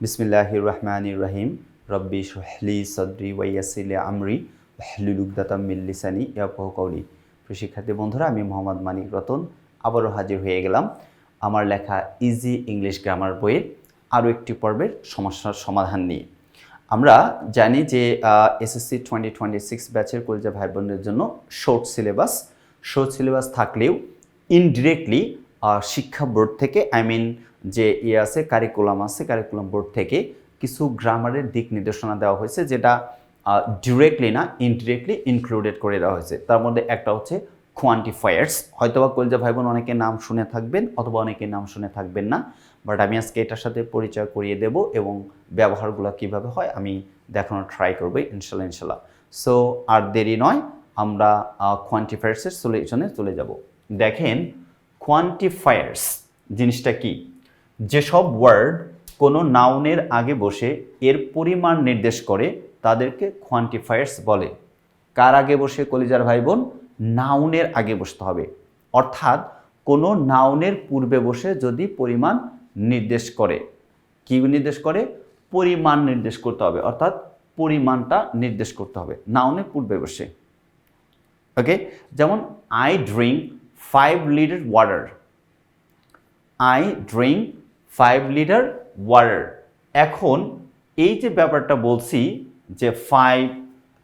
বিসমিল্লাহ রহমান রহিম রব্বি শহলি সদরি ওয়াইয়াসিলে আমরি হলুলুকদাতাম মিল্লিসানি ইয়াফহ কৌলি শিক্ষার্থী বন্ধুরা, আমি মোহাম্মদ মানিক রতন আবারও হাজির হয়ে গেলাম আমার লেখা ইজি ইংলিশ গ্রামার বইয়ের আরও একটি পর্বের সমস্যার সমাধান নিয়ে। আমরা জানি যে এসএসসি টোয়েন্টি টোয়েন্টি সিক্স ব্যাচের কলেজা ভাই বোনদের জন্য শর্ট সিলেবাস শর্ট সিলেবাস থাকলেও ইনডিরেক্টলি শিক্ষা বোর্ড থেকে আই মিন যে ইয়ে আছে কারিকুলাম আছে কারিকুলাম বোর্ড থেকে কিছু গ্রামারের দিক নির্দেশনা দেওয়া হয়েছে, যেটা ডিরেক্টলি না ইনডিরেক্টলি ইনক্লুডেড করে দেওয়া হয়েছে। তার মধ্যে একটা হচ্ছে কোয়ান্টিফায়ার্স হয়তোবা কলজা ভাই বোন অনেকে নাম শুনে থাকবেন, অথবা অনেকে নাম শুনে থাকবেন না বাট আমি আজকে এটার সাথে পরিচয় করিয়ে দেব এবং ব্যবহারগুলো কীভাবে হয় আমি দেখানোর ট্রাই করব, ইনশাল্লাহ ইনশাল্লাহ। সো আর দেরি নয়, আমরা কোয়ান্টিফায়ার্সের সলিউশনে চলে যাব। দেখেন কোয়ান্টিফায়ার্স জিনিসটা কি? যেসব ওয়ার্ড কোনো নাউনের আগে বসে এর পরিমাণ নির্দেশ করে তাদেরকে কোয়ান্টিফায়ার্স বলে। কার আগে বসে কলিজার ভাই বোন নাউনের আগে বসতে হবে। অর্থাৎ কোনো নাউনের পূর্বে বসে যদি পরিমাণ নির্দেশ করে। কি নির্দেশ করে? পরিমাণ নির্দেশ করতে হবে। অর্থাৎ পরিমাণটা নির্দেশ করতে হবে নাউনের পূর্বে বসে। ওকে? যেমন I drink five litre water I drink five litre water এখন এই যে ব্যাপারটা বলছি যে ফাইভ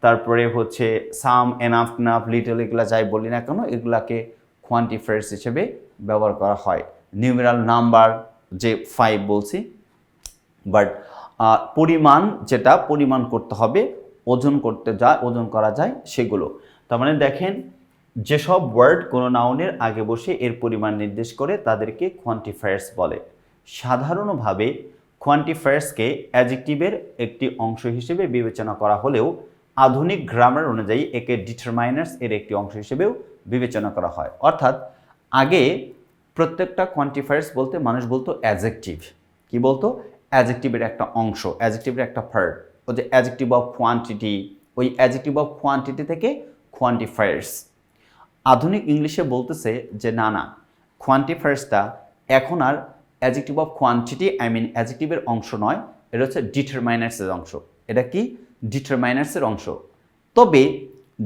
তারপরে হচ্ছে সাম এনাফ নাফ লিটল এগুলা যাই বলি না কেন, এগুলাকে কোয়ান্টিফায়ার্স হিসেবে ব্যবহার করা হয়। নিউমেরাল নাম্বার যে ফাইভ বলছি। বাট পরিমাণ যেটা, পরিমাণ করতে হবে, ওজন করতে যায় ওজন করা যায়, সেগুলো। তার মানে দেখেন, যেসব ওয়ার্ড কোনো নাউনের আগে বসে এর পরিমাণ নির্দেশ করে তাদেরকে কোয়ান্টিফায়ার্স বলে। সাধারণভাবে কোয়ান্টিফায়ার্সকে অ্যাজেক্টিভের একটি অংশ হিসেবে বিবেচনা করা হলেও আধুনিক গ্রামার অনুযায়ী একে ডিটারমাইনার্স এর একটি অংশ হিসেবেও বিবেচনা করা হয়। অর্থাৎ আগে প্রত্যেকটা কোয়ান্টিফায়ার্স বলতে মানুষ বলতো অ্যাজেক্টিভ কি বলতো? অ্যাজেক্টিভের একটা অংশ অ্যাজেক্টিভের একটা পার্ট ও যে অ্যাজেক্টিভ অফ কোয়ান্টিটি ওই অ্যাজেক্টিভ অফ কোয়ান্টিটি থেকে কোয়ান্টিফায়ার্স আধুনিক ইংলিশে বলতেছে যে, না না কোয়ান্টিফায়ার্সটা এখন আর adjective of quantity I mean অ্যাজেক্টিভের অংশ নয়, এটা হচ্ছে ডিটারমাইনার্সের অংশ। এটা কি? ডিটারমাইনার্সের অংশ। তবে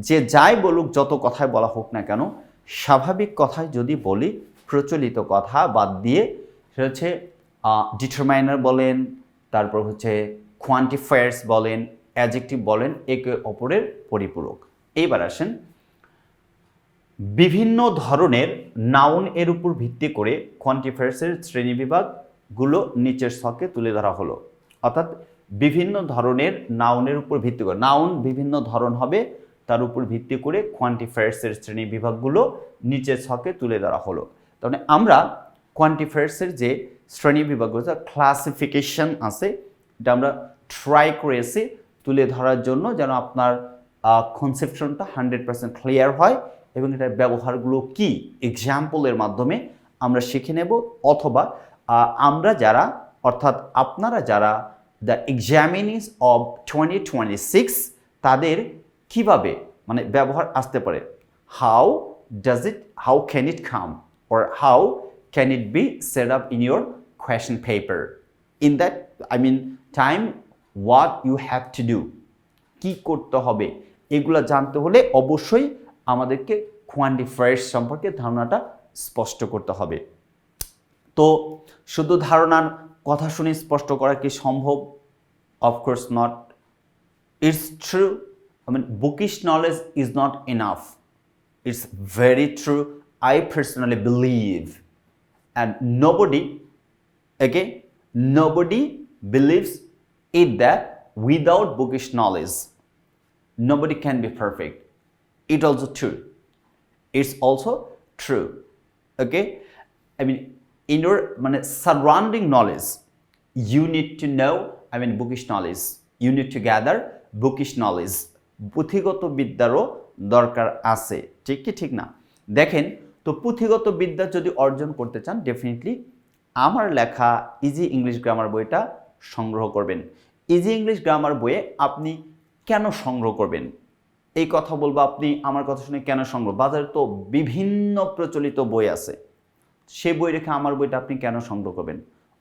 যে যাই বলুক, যত কথায় বলা হোক না কেন, স্বাভাবিক কথায় যদি বলি, প্রচলিত কথা বাদ দিয়ে, সেটা হচ্ছে ডিটারমাইনার বলেন, তারপর হচ্ছে কোয়ান্টিফায়ার্স বলেন অ্যাজেক্টিভ বলেন, একে অপরের পরিপূরক। এইবার আসেন বিভিন্ন ধরনের নাউন এর উপর ভিত্তি করে কোয়ান্টিফায়ার্সের শ্রেণীবিভাগগুলো নিচের ছকে তুলে ধরা হলো। অর্থাৎ বিভিন্ন ধরনের নাউনের উপর ভিত্তি করে নাউন বিভিন্ন ধরন হবে, তার উপর ভিত্তি করে কোয়ান্টিফায়ার্সের শ্রেণি বিভাগগুলো নিচের ছকে তুলে ধরা হলো। তাহলে আমরা কোয়ান্টিফায়ার্সের যে শ্রেণি বিভাগগুলো ক্লাসিফিকেশন আছে, এটা আমরা ট্রাই করেছি তুলে ধরার জন্য যেন আপনার কনসেপশনটা হান্ড্রেড পার্সেন্ট ক্লিয়ার হয় এবং এটার ব্যবহারগুলো কি? এক্সাম্পলের মাধ্যমে আমরা শিখে নেব অথবা আমরা যারা, অর্থাৎ আপনারা যারা the examinees of twenty twenty six তাদের কীভাবে মানে ব্যবহার আসতে পারে? How does it how can it come or how can it be set up in your question paper? In that, i mean, time, what you have to do? কি করতে হবে? এগুলো জানতে হলে অবশ্যই আমাদেরকে কোয়ান্টিফায়ার সম্পর্কে ধারণাটা স্পষ্ট করতে হবে। তো শুধু ধারণার কথা শুনে স্পষ্ট করা কি সম্ভব? Of course not it's true I mean bookish knowledge is not enough it's very true I personally believe and nobody একে nobody believes it that without bookish knowledge nobody can be perfect It also true. It's also true. Okay? I mean, in your মানে, surrounding knowledge, you need to know, I mean, bookish knowledge. You need to gather bookish knowledge. পুঁথিগত বিদ্যারও দরকার আছে ঠিক কি ঠিক না দেখেন তো পুঁথিগত বিদ্যা যদি অর্জন করতে চান ডেফিনেটলি আমার লেখা ইজি ইংলিশ গ্রামার বইটা সংগ্রহ করবেন ইজি ইংলিশ গ্রামার বইয়ে আপনি কেন সংগ্রহ করবেন এই কথা বলব, আপনি আমার কথা শুনে কেন সংগ্রহ বাজারে তো বিভিন্ন প্রচলিত বই আছে। সে বই রেখে আমার বইটা আপনি কেন সংগ্রহ করবেন?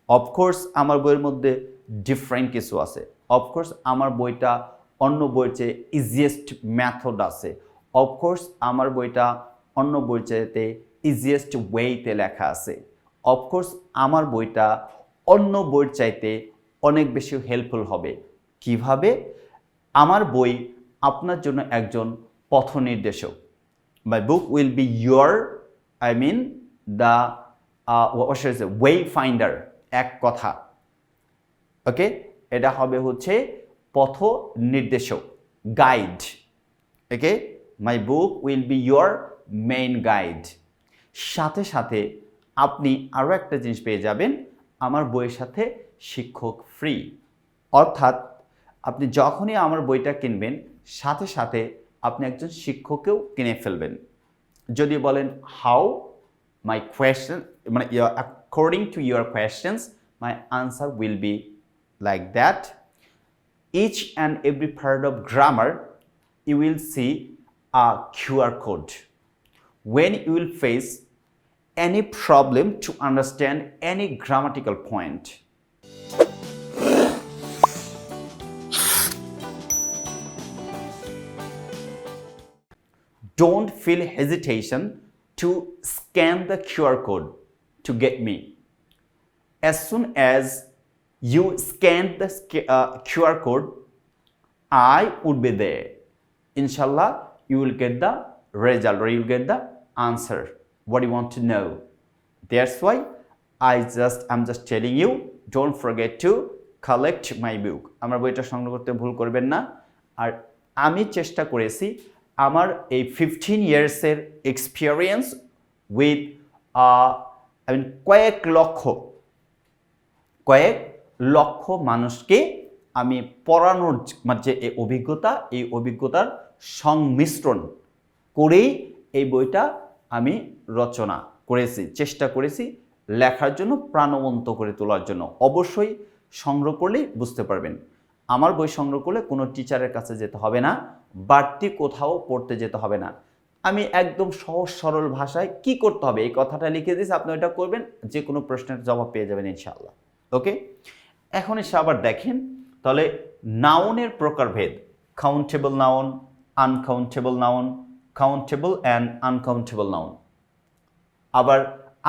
অফকোর্স আমার বইয়ের মধ্যে ডিফারেন্ট কিছু আছে। অফকোর্স আমার বইটা অন্য বইয়ের চেয়ে ইজিয়েস্ট ম্যাথড আছে। অফকোর্স আমার বইটা অন্য বইয়ের চেয়েতে ইজিয়েস্ট ওয়েতে লেখা আছে। অফকোর্স আমার বইটা অন্য বইয়ের চাইতে অনেক বেশি হেল্পফুল হবে। কীভাবে? আমার বই আপনার জন্য একজন পথ নির্দেশক my book will be your I mean the way finder এক কথা। ওকে এটা হবে হচ্ছে পথ নির্দেশক guide okay my book will be your main guide সাথে সাথে আপনি আরও একটা জিনিস পেয়ে যাবেন, আমার বইয়ের সাথে শিক্ষক ফ্রি অর্থাৎ আপনি যখনই আমার বইটা কিনবেন সাথে সাথে আপনি একজন শিক্ষককেও কিনে ফেলবেন। যদি বলেন হাউ মাই কোয়েশন মানে according to your questions my answer will be like that each and every part of grammar you will see a QR code when you will face any problem to understand any grammatical point Don't feel hesitation to scan the QR code to get me. As soon as you scan the uh, QR code, I would be there. Inshallah, you will get the result or you will get the answer. What you want to know. That's why I just I'm just telling you, don't forget to collect my book. আমার বইটা সংগ্রহ করতে ভুল করবেন না আর আমি চেষ্টা করেছি আমার এই ফিফটিন ইয়ার্সের এক্সপিরিয়েন্স উইথ আই মিন কয়েক লক্ষ কয়েক লক্ষ মানুষকে আমি পড়ানোর যে- মানে এই অভিজ্ঞতা, এই অভিজ্ঞতার সংমিশ্রণ করেই এই বইটা আমি রচনা করেছি, চেষ্টা করেছি লেখার জন্য, প্রাণবন্ত করে তোলার জন্য। অবশ্যই সংগ্রহ করলেই বুঝতে পারবেন। আমার বই সংগ্রহ করলে কোনো টিচারের কাছে যেতে হবে না। বাড়তি কোথাও পড়তে যেতে হবে না। আমি একদম সহজ সরল ভাষায় কি করতে হবে? এই কথাটা লিখে দিয়েছি, আপনি ওইটা করবেন যে কোনো প্রশ্নের জবাব পেয়ে যাবেন ইনশাআল্লাহ। ওকে? এখন এসে আবার দেখেন, তাহলে নাউনের প্রকারভেদ countable noun uncountable noun countable and uncountable noun আবার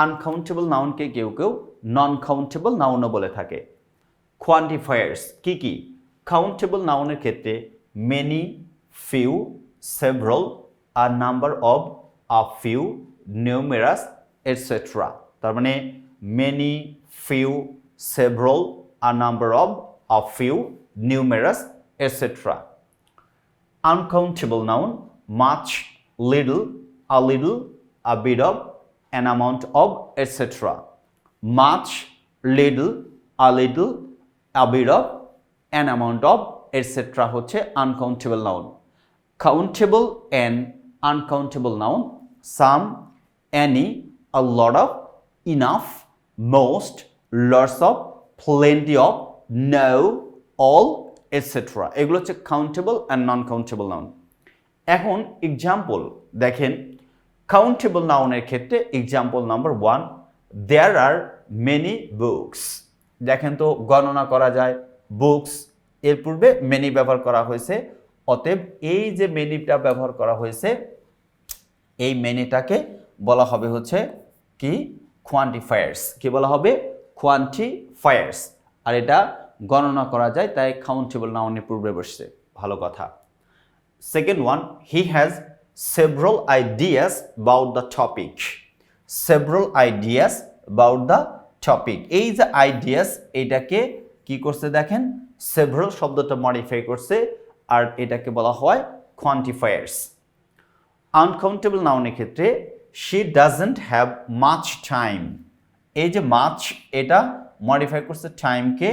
আনকাউন্টেবল নাউনকে কেউ কেউ নন কাউন্টেবল নাউনও বলে থাকে। কোয়ান্টিফায়ার্স কি কি? কাউন্টেবল নাউনের ক্ষেত্রে many few several R number of a few numerous etcetera তার মানে many few several R number of a few numerous etcetera uncountable noun much little a little a bit of an amount of etc much little a little a bit of an amount of etc হচ্ছে uncountable noun countable and uncountable noun. Some, any, a lot of, enough, most, lots of, plenty of, no, all etcetera এগুলো হচ্ছে countable and countable noun এখন example দেখেন countable নাউনের ক্ষেত্রে example number one there are many books দেখেন তো, গণনা করা যায় বুকস এর পূর্বে মেনি ব্যবহার করা হয়েছে অতএব এই যে মেনিটা ব্যবহার করা হয়েছে, এই মেনিটাকে বলা হবে হচ্ছে কি? কোয়ান্টিফায়ার্স কি বলা হবে? কোয়ান্টিফায়ার্স আর এটা গণনা করা যায়, তাই কাউন্টেবল নাউনের পূর্বে বসছে। ভালো কথা। Second one he has several ideas about the topic several ideas about the topic এই যে আইডিয়াস এটাকে কি করছে দেখেন? সেভরাল শব্দটা মডিফাই করছে। আর এটাকে বলা হয় কোয়ান্টিফায়ার্স আনকাউন্টেবল নাউনের ক্ষেত্রে she doesn't have much time এই যে মাছ এটা মডিফাই করছে টাইমকে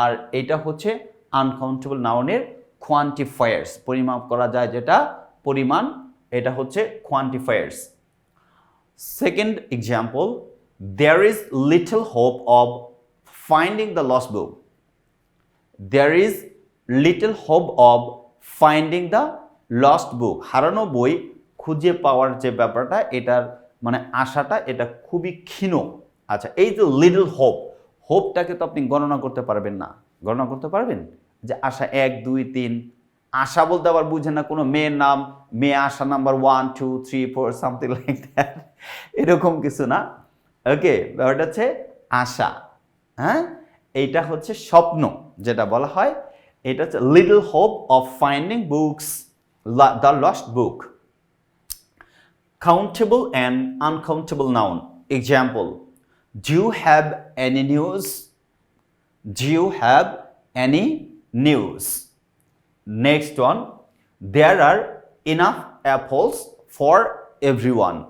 আর এটা হচ্ছে আনকাউন্টেবল নাউনের কোয়ান্টিফায়ার্স পরিমাপ করা যায় যেটা, পরিমাণ, এটা হচ্ছে quantifiers second example there is little hope of finding the lost book there is little hope of finding the lost book হারানো বই খুঁজে পাওয়ার যে ব্যাপারটা, এটার মানে আশাটা, এটা খুবই ক্ষীণ। আচ্ছা এই যে লিটল হোপ হোপটাকে তো আপনি গণনা করতে পারবেন না। গণনা করতে পারবেন? যে আশা এক, দুই, তিন, আশা বলতে আবার বুঝে না কোনো মেয়ের নাম, মেয়ে Asha number one two three four something like that এরকম কিছু না। ওকে ব্যাপারটা হচ্ছে আশা হ্যাঁ? এইটা হচ্ছে স্বপ্ন, যেটা বলা হয় এটা হচ্ছে little hope of finding books the lost book countable and uncountable noun. Example Do you have any news? Do you have any news? Next one There are enough apples for everyone.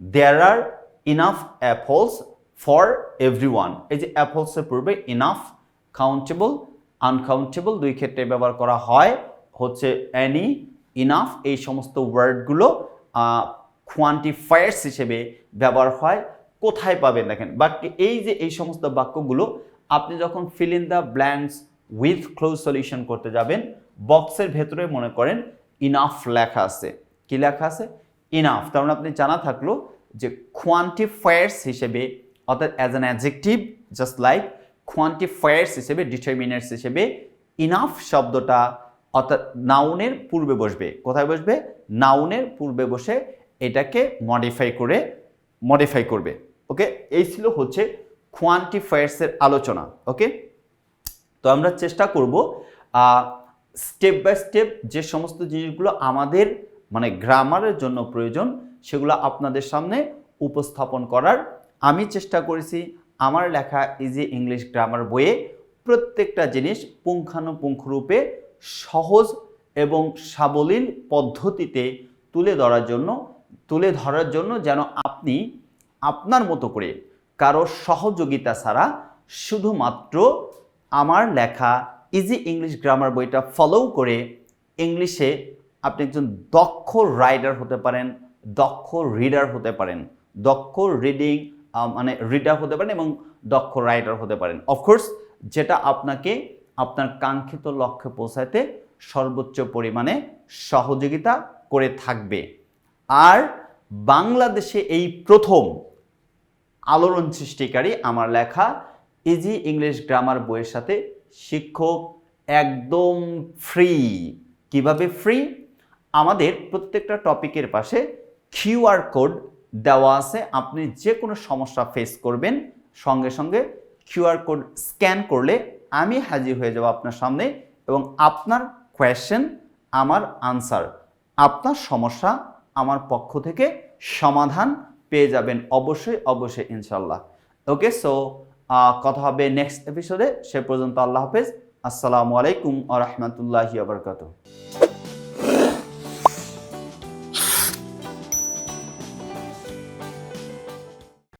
There are enough apples for everyone. এই যে অ্যাপলসের পূর্বে enough countable uncountable দুই ক্ষেত্রে ব্যবহার করা হয়। হচ্ছে Annie enough এই সমস্ত ওয়ার্ডগুলো কোয়ান্টিফায়ার্স হিসেবে ব্যবহার হয়। কোথায় পাবেন দেখেন বাক্য এই যে এই সমস্ত বাক্যগুলো, আপনি যখন fill in the blanks with close solution করতে যাবেন বক্সের ভেতরে মনে করেন ইনাফ লেখা আছে। কি লেখা আছে? ইনাফ তার মানে আপনি জানা থাকল যে কোয়ান্টিফায়ার্স হিসেবে, অর্থাৎ as an adjective just like quantifiers হিসেবে ডিটারমিনার্স হিসেবে ইনাফ শব্দটা অর্থাৎ নাউনের পূর্বে বসবে। কোথায় বসবে? নাউনের পূর্বে বসে এটাকে মডিফাই করে মডিফাই করবে। ওকে এই ছিল হচ্ছে কোয়ান্টিফায়ার্সের আলোচনা। ওকে তো আমরা চেষ্টা করব স্টেপ বাই স্টেপ যে সমস্ত জিনিসগুলো আমাদের মানে গ্রামারের জন্য প্রয়োজন, সেগুলো আপনাদের সামনে উপস্থাপন করার আমি চেষ্টা করেছি। আমার লেখা ইজি ইংলিশ গ্রামার বইয়ে প্রত্যেকটা জিনিস পুঙ্খানুপুঙ্খরূপে সহজ এবং সাবলীল পদ্ধতিতে তুলে ধরার জন্য, তুলে ধরার জন্য যেন আপনি আপনার মতো করে কারও সহযোগিতা ছাড়া শুধুমাত্র আমার লেখা ইজি ইংলিশ গ্রামার বইটা ফলো করে ইংলিশে আপনি একজন দক্ষ রাইডার হতে পারেন, দক্ষ রিডার হতে পারেন। দক্ষ রিডিং মানে রিডার হতে পারেন এবং দক্ষ রাইটার হতে পারেন। অফকোর্স যেটা আপনাকে আপনার কাঙ্ক্ষিত লক্ষ্যে পৌঁছাতে সর্বোচ্চ পরিমাণে সহযোগিতা করে থাকবে। আর বাংলাদেশে এই প্রথম আলোড়ন সৃষ্টিকারী আমার লেখা ইজি ইংলিশ গ্রামার বইয়ের সাথে শিক্ষক একদম ফ্রি কীভাবে ফ্রি আমাদের প্রত্যেকটা টপিকের পাশে কিউআর কোড দেওয়া আছে। আপনি যে কোনো সমস্যা ফেস করবেন, সঙ্গে সঙ্গে কিউআর কোড স্ক্যান করলে আমি হাজির হয়ে যাব আপনার সামনে এবং আপনার কোয়েশ্চেন আমার আনসার আপনার সমস্যা আমার পক্ষ থেকে সমাধান পেয়ে যাবেন অবশ্যই অবশ্যই ইনশাল্লাহ ওকে সো কথা হবে নেক্সট এপিসোডে সে পর্যন্ত আল্লাহ হাফেজ। আসসালামু আলাইকুম আ রহমতুল্লাহি আবরকাত